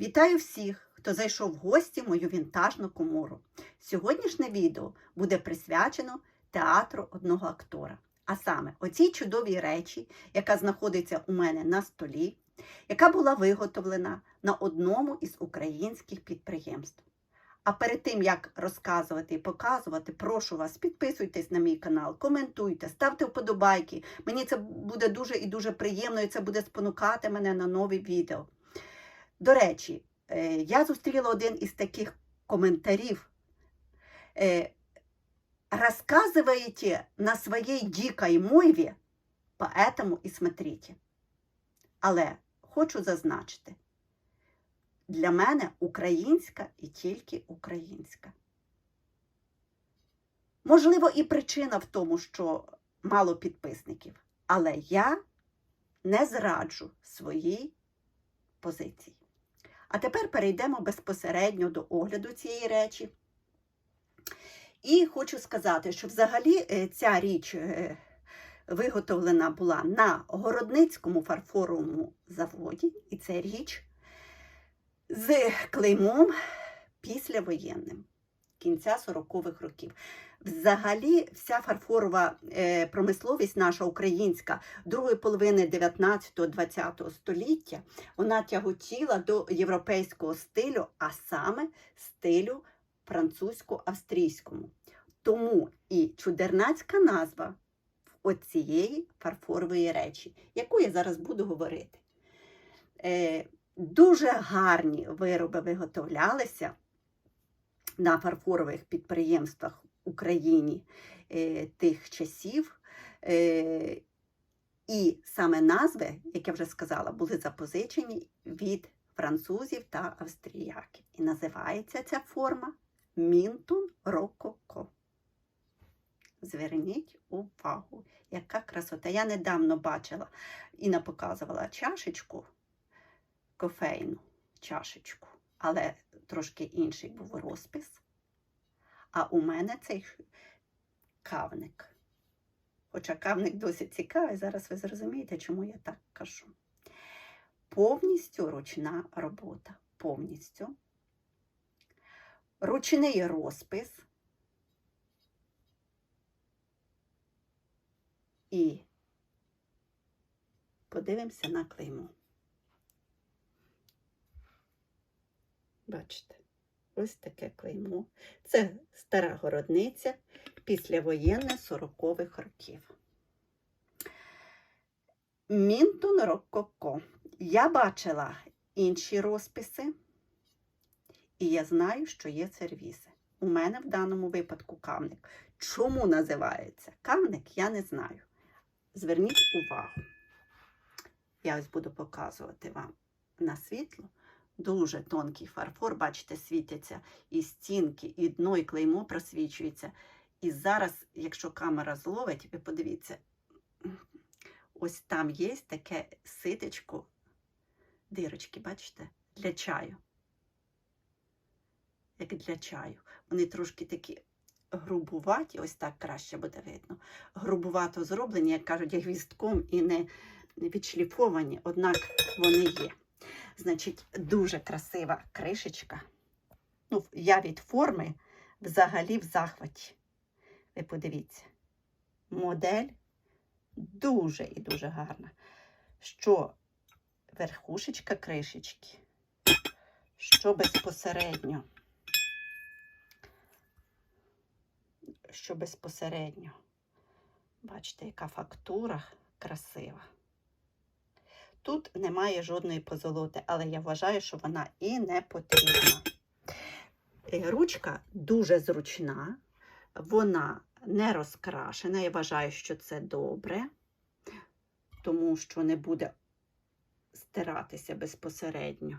Вітаю всіх, хто зайшов в гості в мою вінтажну комору. Сьогоднішнє відео буде присвячено театру одного актора. А саме оцій чудовій речі, яка знаходиться у мене на столі, яка була виготовлена на одному із українських підприємств. А перед тим, як розказувати і показувати, прошу вас, підписуйтесь на мій канал, коментуйте, ставте вподобайки. Мені це буде дуже і дуже приємно, і це буде спонукати мене на нові відео. До речі, е, я зустріла один із таких коментарів. Е, Рассказываете на своей дикой мові, поэтому і смотрите. Але хочу зазначити, для мене українська і тільки українська. Можливо, і причина в тому, що мало підписників, але я не зраджу своїй позиції. А тепер перейдемо безпосередньо до огляду цієї речі. І хочу сказати, що взагалі е, ця річ е, виготовлена була на Городницькому фарфоровому заводі, і це річ з клеймом післявоєнним кінця 40-х років. Взагалі, вся фарфорова е, промисловість наша українська другої половини 19-20 століття вона тяготіла до європейського стилю, а саме стилю французько-австрійському. Тому і чудернацька назва оцієї фарфорової речі, яку я зараз буду говорити. Е, Дуже гарні вироби виготовлялися на фарфорових підприємствах в Україні е, тих часів. Е, і саме назви, як я вже сказала, були запозичені від французів та австріяків. І називається ця форма Мінтун Рококо. Зверніть увагу, яка красота. Я недавно бачила і показувала чашечку, кофейну чашечку, але трошки інший був розпис. А у мене цей кавник. Хоча кавник досить цікавий, зараз ви зрозумієте, чому я так кажу. Повністю ручна робота. Повністю. Ручний розпис. І подивимося на клеймо. Бачите, ось таке клеймо. Це стара городниця післявоєнне 40-х років. Мінтон Рококо. Я бачила інші розписи, і я знаю, що є сервіси. У мене в даному випадку кавник. Чому називається кавник, я не знаю. Зверніть увагу. Я ось буду показувати вам на світло. Дуже тонкий фарфор, бачите, світяться і стінки, і дно, і клеймо просвічується. І зараз, якщо камера зловить, ви подивіться, ось там є таке ситечко, дирочки, бачите, для чаю. Як для чаю. Вони трошки такі грубуваті, ось так краще буде видно. Грубувато зроблені, як кажуть, гвістком і не відшліфовані, однак вони є. Значить, дуже красива кришечка. Ну, я від форми взагалі в захваті. Ви подивіться, модель дуже і дуже гарна. Що верхушечка кришечки, що безпосередньо, що безпосередньо. Бачите, яка фактура красива. Тут немає жодної позолоти, але я вважаю, що вона і не потрібна. Е, Ручка дуже зручна, вона не розкрашена. Я вважаю, що це добре, тому що не буде стиратися безпосередньо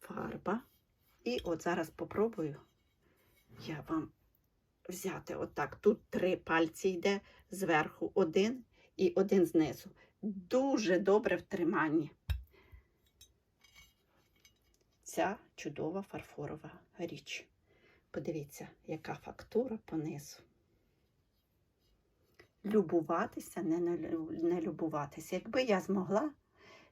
фарба. І от зараз попробую я вам взяти отак. Тут три пальці йде зверху один і один знизу дуже добре в триманні. Ця чудова фарфорова річ. Подивіться, яка фактура понизу. Любуватися, не, не, любуватися. Якби я змогла,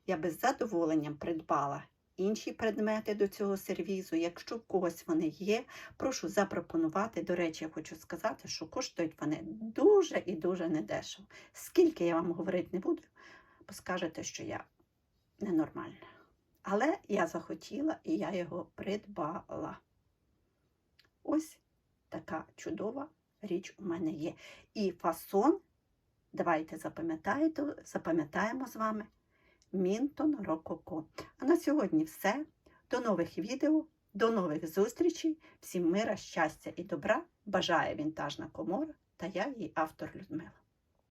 я би з задоволенням придбала інші предмети до цього сервізу. Якщо в когось вони є, прошу запропонувати. До речі, я хочу сказати, що коштують вони дуже і дуже недешево. Скільки я вам говорити не буду, бо скажете, що я ненормальна. Але я захотіла і я його придбала. Ось така чудова річ у мене є. І фасон, давайте запам'ятаємо з вами Мінтон Рококо. А на сьогодні все. До нових відео, до нових зустрічей. Всім мира, щастя і добра. Бажає вінтажна комора та я її автор Людмила.